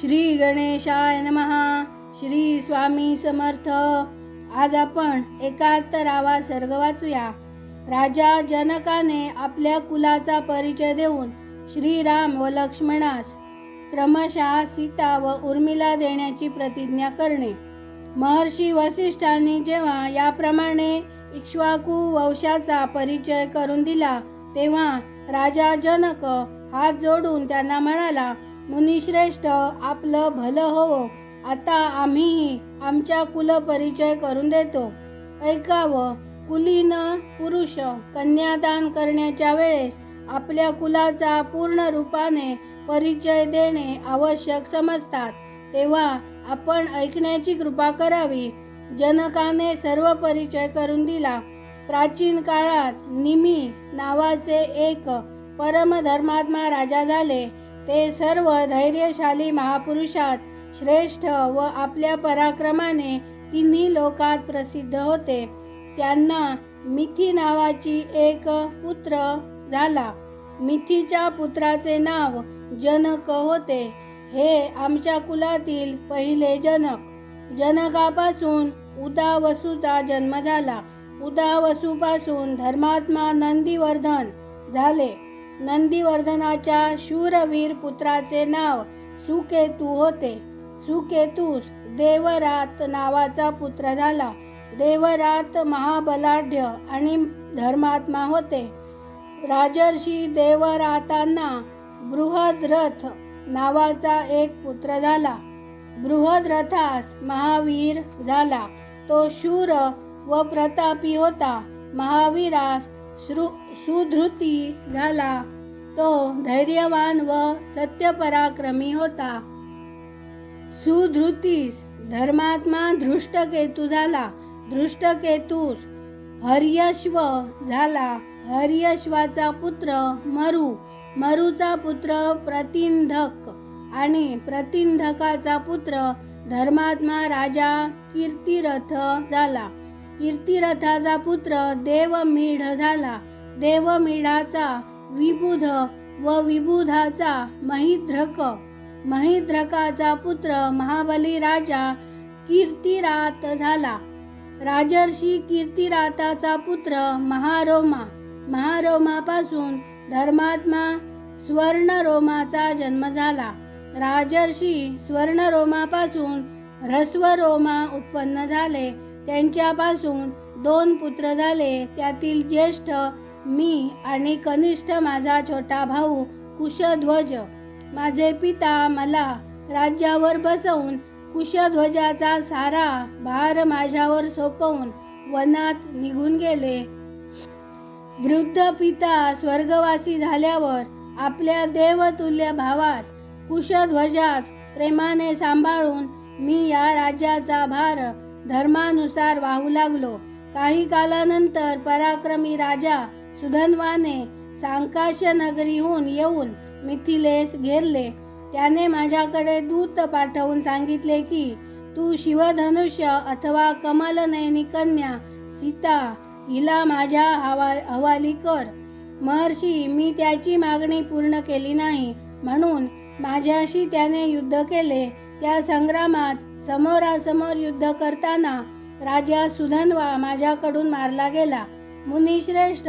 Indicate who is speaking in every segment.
Speaker 1: श्री गणेशाय नमहा श्री स्वामी समर्थ. आज आपण एकाहत्तरावा सर्ग वाचूया. राजा जनकाने आपल्या कुलाचा परिचय देऊन श्रीराम व लक्ष्मणास क्रमशः सीता व उर्मिला देण्याची प्रतिज्ञा करणे. महर्षी वसिष्ठांनी जेव्हा याप्रमाणे इक्ष्वाकू वंशाचा परिचय करून दिला तेव्हा राजा जनक हात जोडून त्यांना म्हणाला मुनिश्रेष्ठ आपलं भलं होवो. आता आम्हीही आमच्या कुल परिचय करून देतो. ऐकावं कुलीन पुरुष कन्यादान करण्याच्या वेळेस आपल्या कुलाचा पूर्ण रूपाने परिचय देणे आवश्यक समजतात. तेव्हा आपण ऐकण्याची कृपा करावी. जनकाने सर्व परिचय करून दिला. प्राचीन काळात निमी नावाचे एक परमधर्मात्मा राजा झाले. ते सर्व धैर्यशाली महापुरुषात श्रेष्ठ व आपल्या पराक्रमाने तिन्ही लोकात प्रसिद्ध होते. त्यांना मिथी नावाची एक पुत्र झाला. मिथीच्या पुत्राचे नाव जनक होते. हे आमच्या कुलातील पहिले जनक. जनकापासून उदावसूचा जन्म झाला. उदावसूपासून धर्मात्मा नंदीवर्धन झाले. नंदीवर्धनाच्या शूरवीर पुत्राचे नाव सुकेतू होते. सुकेतूस देवरात नावाचा पुत्र झाला. देवरात महाबलाढ्य आणि धर्मात्मा होते. राजर्षी देवरातांना बृहद्रथ नावाचा एक पुत्र झाला. बृहद्रथास महावीर झाला. तो शूर व प्रतापी होता. महावीरास श्रु सुधृती झाला तो धैर्यवान व सत्यपराक्रमी होता. सुधृतीस धर्मात्मा धृष्टकेतू झाला. धृष्टकेतूस हर्यश्व झाला. हर्यश्वाचा पुत्र मरू. मरूचा पुत्र प्रतिंधक आणि प्रतिंधकाचा पुत्र धर्मात्मा राजा कीर्तिरथ झाला. कीर्तिरथाचा पुत्र देवमीढ झाला. देवमीढाचा विबुध व विबुधाचा महिद्रक. महिद्रकाचा पुत्र महाबली राजा कीर्तिरात झाला. राजर्षी कीर्तिराताचा पुत्र महारोमा. महारोमापासून धर्मात्मा स्वर्णरोमाचा जन्म झाला. राजर्षी स्वर्णरोमापासून ह्रस्वरोमा उत्पन्न झाले. त्यांच्यापासून दोन पुत्र झाले. त्यातील ज्येष्ठ मी आणि कनिष्ठ माझा छोटा भाऊ कुशध्वज. माझे पिता मला राज्यावर बसवून कुशध्वजाचा सारा भार माझ्यावर सोपवून वनात निघून गेले. वृद्ध पिता स्वर्गवासी झाल्यावर आपल्या देवतुल्य भावास कुशध्वजास प्रेमाने सांभाळून मी या राज्याचा भार धर्मानुसार वाहू लागलो. काही कालानंतर पराक्रमी राजा सुधन्वाने सांकाश नगरीहून येऊन मिथिलेस घेरले. त्याने माझ्याकडे दूत पाठवून सांगितले की तू शिवधनुष्य अथवा कमलनयनी कन्या सीता हिला माझ्या हवा हवाली कर. महर्षी मी त्याची मागणी पूर्ण केली नाही. म्हणून माझ्याशी त्याने युद्ध केले. त्या संग्रामात समोरासमोर युद्ध करताना राजा सुधन्वा माझ्याकडून मारला गेला. मुनिश्रेष्ठ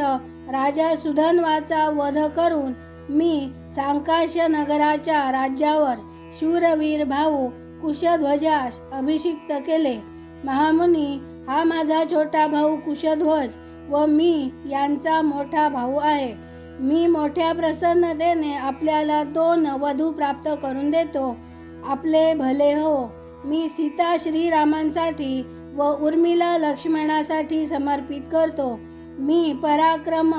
Speaker 1: राजा सुधन्वाचा वध करून मी सांकाश नगराच्या राज्यावर शूरवीर भाऊ कुशध्वजास अभिषिक्त केले. महामुनी हा माझा छोटा भाऊ कुशध्वज व मी यांचा मोठा भाऊ आहे. मी मोठ्या प्रसन्नतेने आपल्याला दोन वधू प्राप्त करून देतो. आपले भले हो. मी सीता श्रीरामांसाठी व उर्मिला लक्ष्मणासाठी समर्पित करतो. मी पराक्रम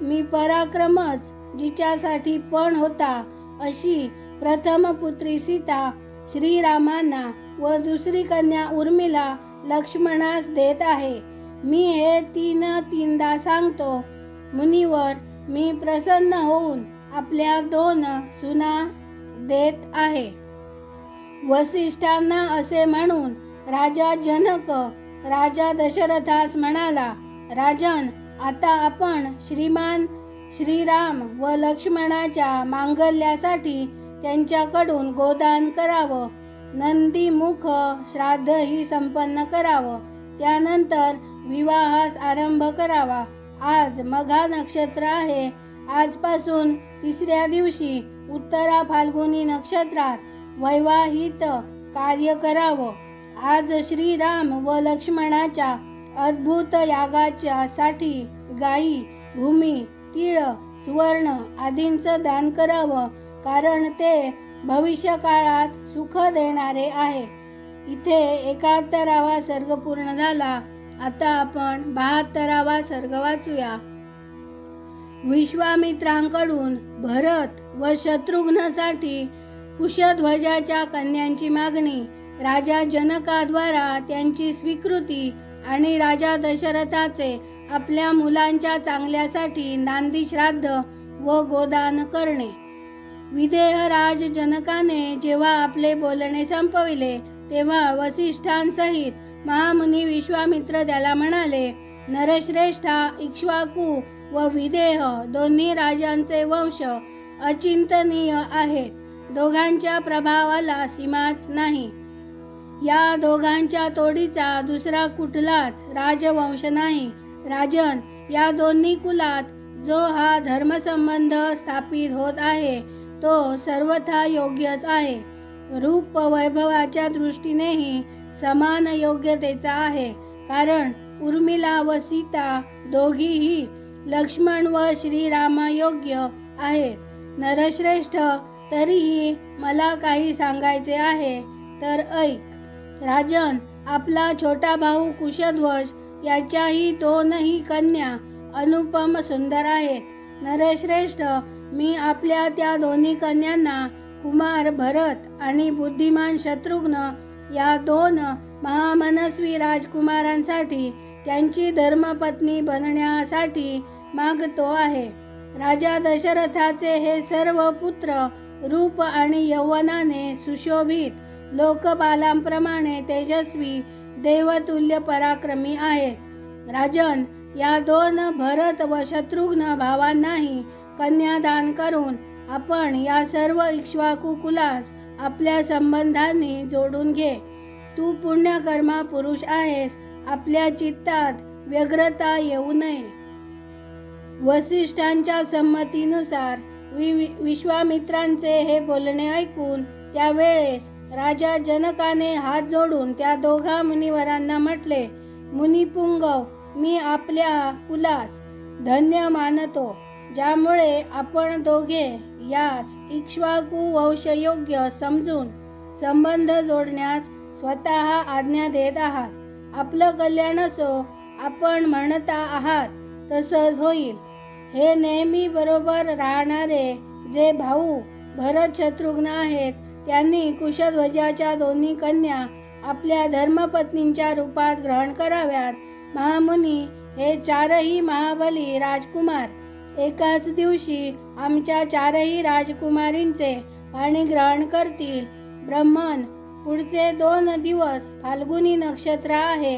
Speaker 1: मी पराक्रमच जिच्यासाठी पण होता अशी प्रथम पुत्री सीता श्रीरामांना व दुसरी कन्या उर्मिला लक्ष्मणास देत आहे. मी हे तीन तीनदा सांगतो. मुनीवर मी प्रसन्न होऊन आपल्या दोन सुना देत आहे. वसिष्ठांना असे म्हणून राजा जनक राजा दशरथास म्हणाला राजन आता आपण श्रीमान श्रीराम व लक्ष्मणाच्या मांगल्यासाठी त्यांच्याकडून गोदान करावं. नंदीमुख श्राद्ध ही संपन्न करावं. त्यानंतर विवाहास आरंभ करावा. आज मघा नक्षत्र आहे. आजपासून तिसऱ्या दिवशी उत्तरा फाल्गुनी नक्षत्रात वैवाहित कार्य करावं. आज श्रीराम व लक्ष्मणाच्या अद्भुत यागाच्या साठी भूमी तीळ सुवर्ण आदींचं दान करावं कारण ते भविष्य काळात सुख देणारे आहे. इथे एकाहत्तरावा सर्ग पूर्ण झाला. आता आपण बहात्तरावा सर्ग वाचूया. विश्वामित्रांकडून भरत व शत्रुघ्नसाठी कुशध्वजाच्या कन्यांची मागणी राजा जनकाद्वारा त्यांची स्वीकृती आणि राजा दशरथाचे आपल्या मुलांच्या चांगल्यासाठी नांदी श्राद्ध व गोदान करणे. विदेहराज जनकाने जेव्हा आपले बोलणे संपविले तेव्हा वसिष्ठांसहित महामुनी विश्वामित्र त्याला म्हणाले नरश्रेष्ठा इक्ष्वाकू व विदेह दोन्ही राजांचे वंश अचिंतनीय आहेत. दोघांच्या प्रभावाला सीमाच नाही. या दोघांच्या तोडीचा दुसरा कुठलाच राजवंश नाही. राजन या दोन्ही कुलात जो हा धर्मसंबंध स्थापित होत आहे तो सर्वथा योग्यच आहे. रूप वैभवाच्या दृष्टीनेही समान योग्यतेचा आहे. कारण उर्मिला व सीता दोघीही लक्ष्मण व श्रीरामायोग्य आहेत. नरश्रेष्ठ तरीही मला काही सांगायचे आहे तर ऐक. राजन आपला छोटा भाऊ कुशध्वज याच्याही दोनही कन्या अनुपम सुंदर आहेत. नरश्रेष्ठ मी आपल्या त्या दोन्ही कन्यांना कुमार भरत आणि बुद्धिमान शत्रुघ्न या दोन महामनस्वी राजकुमारांसाठी त्यांची धर्मपत्नी बनण्यासाठी मागतो आहे. राजा दशरथाचे हे सर्व पुत्र रूप आणि यौवनाने सुशोभित. लोकपालांप्रमाणे तेजस्वी देवतुल्य पराक्रमी आहेत. राजन या दोन भरत व शत्रुघ्न भावांनाही कन्यादान करून आपण या सर्व इक्ष्वाकुकुलास आपल्या संबंधांनी जोडून घे. तू पुण्यकर्मा पुरुष आहेस आपल्या चित्तात व्यग्रता येऊ नये. वसिष्ठांच्या संमतीनुसार वि- विश्वामित्रांचे हे बोलणे ऐकून त्यावेळेस राजा जनकाने हात जोडून त्या दोघा मुनिवरांना म्हटले मुनिपुंगव मी आपल्या कुलास धन्य मानतो ज्यामुळे आपण दोघे यास इक्ष्वाकू वंशयोग्य समजून संबंध जोडण्यास स्वतः आज्ञा देत आहात. आपलं कल्याण असो आपण म्हणता आहात तसंच होईल. हे नेहमी बरोबर राहणारे जे भाऊ भरत शत्रुघ्न आहेत त्यांनी कुशध्वजाच्या दोन्ही कन्या आपल्या धर्मपत्नींच्या रूपात ग्रहण कराव्यात. महामुनी हे चारही महाबली राजकुमार. एकाच दिवशी आमच्या चारही राजकुमारींचे पाणी ग्रहण करतील. ब्रह्मन पुढचे दोन दिवस फाल्गुनी नक्षत्र आहे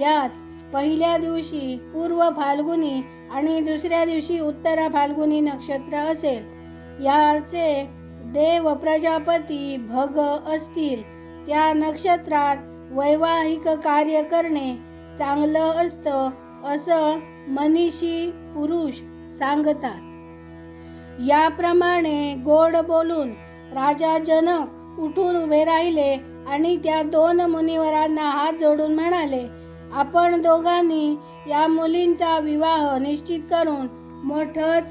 Speaker 1: यात पहिल्या दिवशी पूर्व फाल्गुनी आणि दुसऱ्या दिवशी उत्तरा फाल्गुनी नक्षत्र असेल. याचे देव प्रजापती भग असतील. त्या नक्षत्रात वैवाहिक कार्य करणे चांगलं असतं असं मनीषी पुरुष सांगतात. याप्रमाणे गोड बोलून राजा जनक उठून उभे राहिले आणि त्या दोन मुनिवरांना हात जोडून म्हणाले आपण दोघांनी या मुलींचा विवाह निश्चित करून मोठंच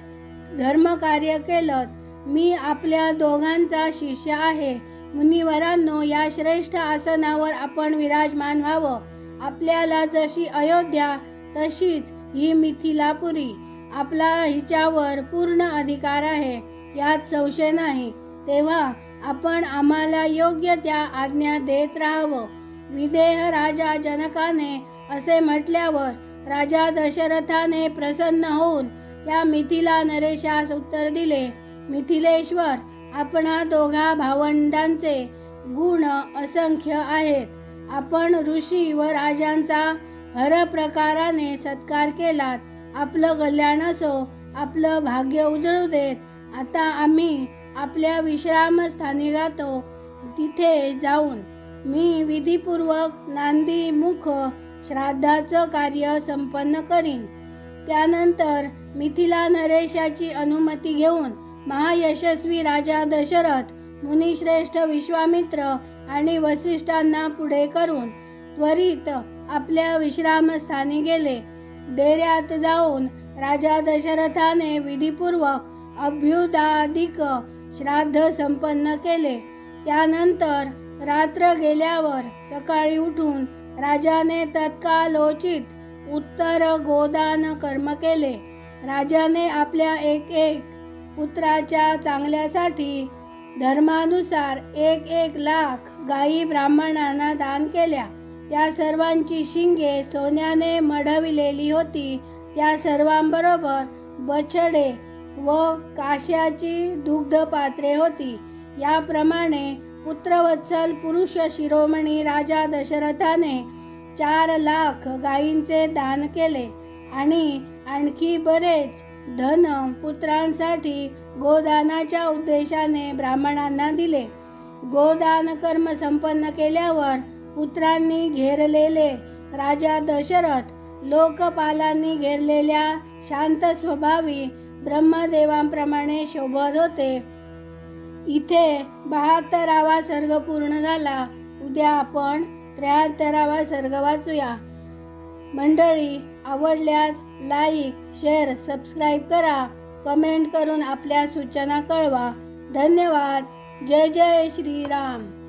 Speaker 1: धर्मकार्य केलं. मी आपल्या दोघांचा शिष्य आहे. मुनिवरांनो या श्रेष्ठ आसनावर आपण विराजमान व्हावं. आपल्याला जशी अयोध्या तशीच ही मिथिलापुरी. आपला हिच्यावर पूर्ण अधिकार आहे. यात संशय नाही. तेव्हा आपण आम्हाला योग्य त्या आज्ञा देत राहावं. विदेह राजा जनकाने असे म्हटल्यावर राजा दशरथाने प्रसन्न होऊन त्या मिथिला नरेशास उत्तर दिले मिथिलेश्वर आपणा दोघा भावंडांचे गुण असंख्य आहेत. आपण ऋषी व राजांचा हर प्रकाराने सत्कार केलात. आपलं कल्याण असो आपलं भाग्य उजळू देत. आता आम्ही आपल्या विश्रामस्थानी जातो तिथे जाऊन. मी विधीपूर्वक नांदी मुख श्राद्धाचं कार्य संपन्न करीन. त्यानंतर मिथिला नरेशाची अनुमती घेऊन महायशस्वी राजा दशरथ मुनिश्रेष्ठ विश्वामित्र आणि वसिष्ठांना पुढे करून त्वरित आपल्या विश्रामस्थानी गेले. डेऱ्यात जाऊन राजा दशरथाने विधीपूर्वक अभ्युदाधिक श्राद्ध संपन्न केले. त्यानंतर रात्र गेल्यावर सकाळी उठून राजाने तत्कालोचित उत्तर गोदान कर्म केले. राजाने आपल्या एक एक पुत्राच्या चांगल्यासाठी धर्मानुसार एक एक लाख गायी ब्राह्मणांना दान केल्या. त्या सर्वांची शिंगे सोन्याने मढविलेली होती. त्या सर्वांबरोबर बछडे व काश्याची दुग्ध पात्रे होती. याप्रमाणे पुत्रवत्सल पुरुष शिरोमणी राजा दशरथाने चार लाख गायींचे दान केले आणि आणखी बरेच धन पुत्रांसाठी गोदानाच्या उद्देशाने ब्राह्मणांना दिले. गोदान कर्म संपन्न केल्यावर पुत्रांनी घेरलेले राजा दशरथ लोकपालांनी घेरलेल्या शांत स्वभावी ब्रह्मदेवांप्रमाणे शोभत होते. इथे बहात्तरावा सर्ग पूर्ण झाला. उद्या आपण त्र्याहत्तरावा सर्ग वाचूया. मंडळी आवडल्यास लाईक शेअर सबस्क्राईब करा. कमेंट करून आपल्या सूचना कळवा. धन्यवाद. जय जय श्रीराम.